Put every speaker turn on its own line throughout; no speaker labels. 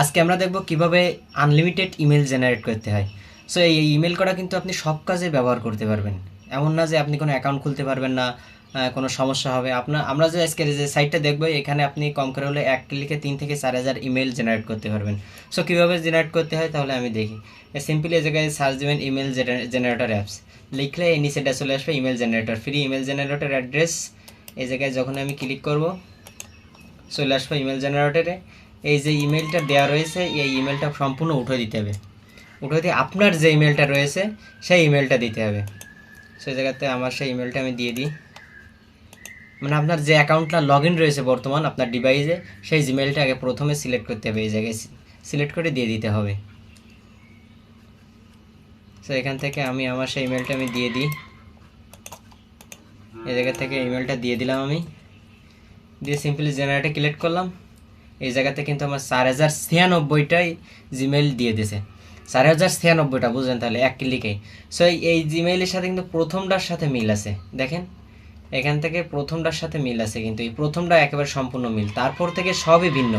আজকে আমরা দেখব কীভাবে আনলিমিটেড ইমেল জেনারেট করতে হয়। সো এই ইমেল করা কিন্তু আপনি সব কাজে ব্যবহার করতে পারবেন। এমন না যে আপনি কোনো অ্যাকাউন্ট খুলতে পারবেন না কোনো সমস্যা হবে। আপনার আমরা যে আজকে যে সাইটটা দেখব, এখানে আপনি কম করে হলে এক ক্লিকে তিন থেকে চার হাজার ইমেল জেনারেট করতে পারবেন। সো কীভাবে জেনারেট করতে হয় তাহলে আমি দেখি। সিম্পলি এই জায়গায় সার্চ দেবেন ইমেল জেনারেটর অ্যাপস লিখলে এই নিচেটা চলে আসবে email generator free email generator address এই জায়গায় যখন আমি ক্লিক করব, চলে আসবে ইমেল জেনারেটরে এই যে ইমেলটা দেওয়া রয়েছে, এই ইমেলটা সম্পূর্ণ উঠে দিতে হবে। উঠে দিয়ে আপনার যে ইমেলটা রয়েছে, সেই ইমেলটা দিতে হবে। সেই জায়গাতে আমার সেই ইমেলটা আমি দিয়ে দিই। মানে আপনার যে অ্যাকাউন্টটা লগ রয়েছে বর্তমান আপনার ডিভাইসে সেই জিমেলটা আগে প্রথমে সিলেক্ট করতে হবে। এই জায়গায় সিলেক্ট করে দিয়ে দিতে হবে। তো এখান থেকে আমি আমার সেই ইমেলটা আমি দিয়ে দিই। এই জায়গা থেকে ইমেলটা দিয়ে দিলাম আমি। দিয়ে সিম্পলি জেনারেটে ক্লিক করলাম। এই জায়গাতে কিন্তু আমার চার হাজার ছিয়ানব্বইটাই জিমেল দিয়ে দিয়েছে চার হাজার ছিয়ানব্বইটা, বুঝলেন তাহলে, এক ক্লিকেই সো এই জিমেইলের সাথে কিন্তু প্রথমটার সাথে মিল আছে। দেখেন, এখান থেকে প্রথমটার সাথে মিল আছে কিন্তু, এই প্রথমটা একেবারে সম্পূর্ণ মিল। তারপর থেকে সবই ভিন্ন।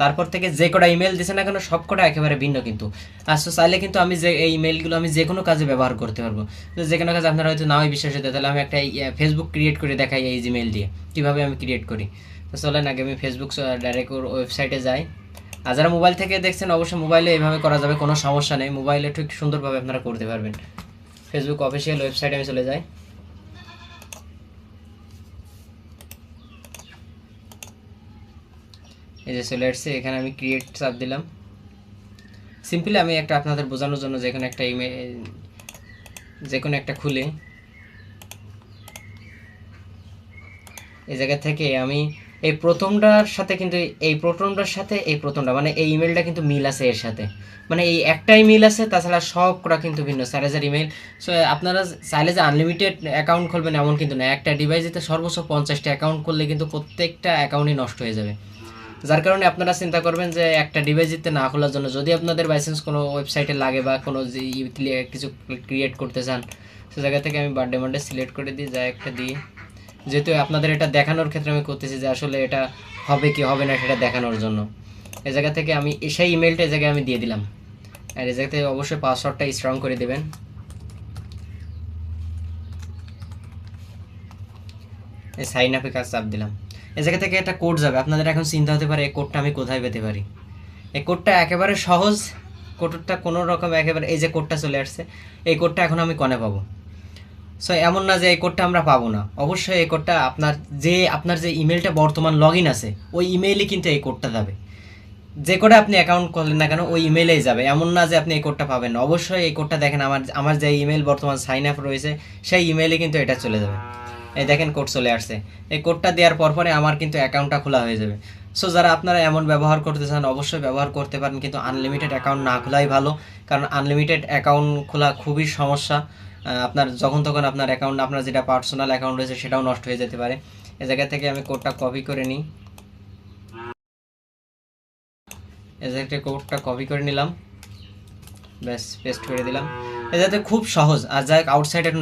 তারপর থেকে যে কটা ইমেল দিছে না কেন, সব কটা একেবারে ভিন্ন কিন্তু। আর so, চাইলে কিন্তু আমি যে, এই ইমেলগুলো আমি যে কোনো কাজে ব্যবহার করতে পারব। তো যে কোনো কাজে আপনারা হয়তো নাও বিশ্বাস হতে তাহলে আমি একটা ফেসবুক ক্রিয়েট করে দেখাই এই জিমেল দিয়ে। কীভাবে আমি ক্রিয়েট করি? চলেন আগে আমি ফেসবুক ডাইরেক্ট ওয়েবসাইটে যাই। আর যারা মোবাইল থেকে দেখছেন, অবশ্যই মোবাইলে এইভাবে করা যাবে, কোনো সমস্যা নেই। মোবাইলে ঠিক সুন্দরভাবে আপনারা করতে পারবেন। ফেসবুক অফিসিয়াল ওয়েবসাইটে আমি চলে যাই। এই যে চলে আসছে এখানে আমি ক্রিয়েট চাপ দিলাম। সিম্পলি আমি একটা আপনাদের বোঝানোর জন্য যে কোনো একটা ইমেল যে কোনো একটা খুলে। এই জায়গা থেকে আমি এই প্রথমটার সাথে কিন্তু এই প্রথমটার সাথে এই প্রথমটা মানে এই ইমেলটা কিন্তু মিল আছে এর সাথে। মানে এই একটাই মিল আছে, তাছাড়া সবকটা কিন্তু ভিন্ন। হাজার ইমেল, সো আপনারা চাইলে যে আনলিমিটেড অ্যাকাউন্ট খুলবেন এমন কিন্তু না। একটা ডিভাইসেতে সর্বোচ্চ পঞ্চাশটা অ্যাকাউন্ট করলে কিন্তু প্রত্যেকটা অ্যাকাউন্টই নষ্ট হয়ে যাবে। যার কারণে আপনারা চিন্তা করবেন যে একটা ডিভাইস দিতে না খোলার জন্য যদি আপনাদের বাইসেন্স কোনো ওয়েবসাইটে লাগে বা কোনো কিছু ক্রিয়েট করতে চান, সে জায়গা থেকে আমি বার্থডে মান্ডে সিলেক্ট করে দিই, যা একটা দিই। যেহেতু আপনাদের এটা দেখানোর ক্ষেত্রে আমি করতেছি যে আসলে এটা হবে কি হবে না সেটা দেখানোর জন্য। এ জায়গা থেকে আমি, সেই ইমেলটা এই জায়গায় আমি দিয়ে দিলাম। আর এই জায়গা থেকে অবশ্যই পাসওয়ার্ডটা স্ট্রং করে দেবেন। সাইন আপে কাজ চাপ দিলাম। এই জায়গা থেকে একটা কোড যাবে। আপনাদের এখন চিন্তা হতে পারে, এই কোডটা আমি কোথায় পেতে পারি? এই কোডটা একেবারে সহজ। কোডটা কোনো রকম একেবারে, এই যে কোডটা চলে আসছে, এই কোডটা এখন আমি কনে পাবো? সো এমন না যে এই কোডটা আমরা পাবো না। অবশ্যই এই কোডটা আপনার যে আপনার যে ইমেলটা বর্তমান লগ ইন আছে, ওই ইমেইলে কিন্তু এই কোডটা যাবে যে কোডে আপনি অ্যাকাউন্ট করলেন না কেন, ওই ইমেইলেই যাবে। এমন না যে আপনি এই কোডটা পাবেন না। অবশ্যই এই কোডটা দেখেন, আমার আমার যে ইমেল বর্তমান সাইন আপ রয়েছে, সেই ইমেইলে কিন্তু এটা চলে যাবে। এই দেখেন কোড চলে আসছে। এই কোডটা দেওয়ার পর পরে আমার কিন্তু অ্যাকাউন্টটা খোলা হয়ে যাবে। সো যারা আপনারা এমন ব্যবহার করতে চান, অবশ্যই ব্যবহার করতে পারেন, কিন্তু আনলিমিটেড অ্যাকাউন্ট না খোলাই ভালো। কারণ আনলিমিটেড অ্যাকাউন্ট খোলা খুবই সমস্যা। আপনার যখন তখন আপনার অ্যাকাউন্ট আপনার যেটা পার্সোনাল অ্যাকাউন্ট রয়েছে, সেটাও নষ্ট হয়ে যেতে পারে। এ জায়গা থেকে আমি কোডটা কপি করে নিই। এ জায়গা থেকে কোডটা কপি করে নিলাম। ব্যাস পেস্ট করে দিলাম। এ যাতে খুব সহজ। আর যাই আউটসাইড একটু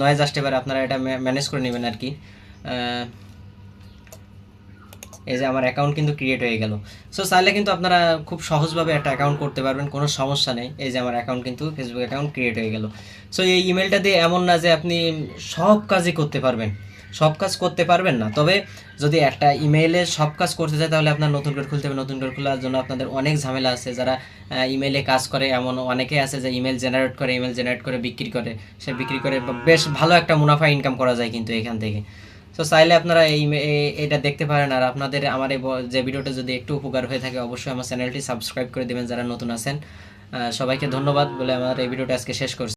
নয়েজ আসতে পারে। আপনারা এটা ম্যানেজ করে নেবেন আর কি। এই যে আমার অ্যাকাউন্ট কিন্তু ক্রিয়েট হয়ে গেল। সো চাইলে কিন্তু আপনারা খুব সহজভাবে একটা অ্যাকাউন্ট করতে পারবেন, কোনো সমস্যা নেই। এই যে আমার অ্যাকাউন্ট কিন্তু ফেসবুক অ্যাকাউন্ট ক্রিয়েট হয়ে গেল। সো এই ইমেলটা দিয়ে এমন না যে আপনি সব কাজই করতে পারবেন। সব কাজ করতে পারবেন না। তবে যদি একটা ইমেইলে সব কাজ করতে চায়, তাহলে আপনার নতুন করে খুলতে হবে। নতুন করে খোলার জন্য আপনাদের অনেক ঝামেলা আছে। যারা ইমেইলে কাজ করে, এমন অনেকে আছে যে ইমেল জেনারেট করে ইমেল জেনারেট করে বিক্রি করে। সে বিক্রি করে বেশ ভালো একটা মুনাফা ইনকাম করা যায় কিন্তু এখান থেকে। তো চাইলে আপনারা এই এটা দেখতে পারেন আর আপনাদের আমার যে ভিডিওটা যদি একটু উপকার হয়ে থাকে, অবশ্যই আমার চ্যানেলটি সাবস্ক্রাইব করে দেবেন যারা নতুন আছেন। সবাইকে ধন্যবাদ বলে আমার এই ভিডিওটা আজকে শেষ করছি।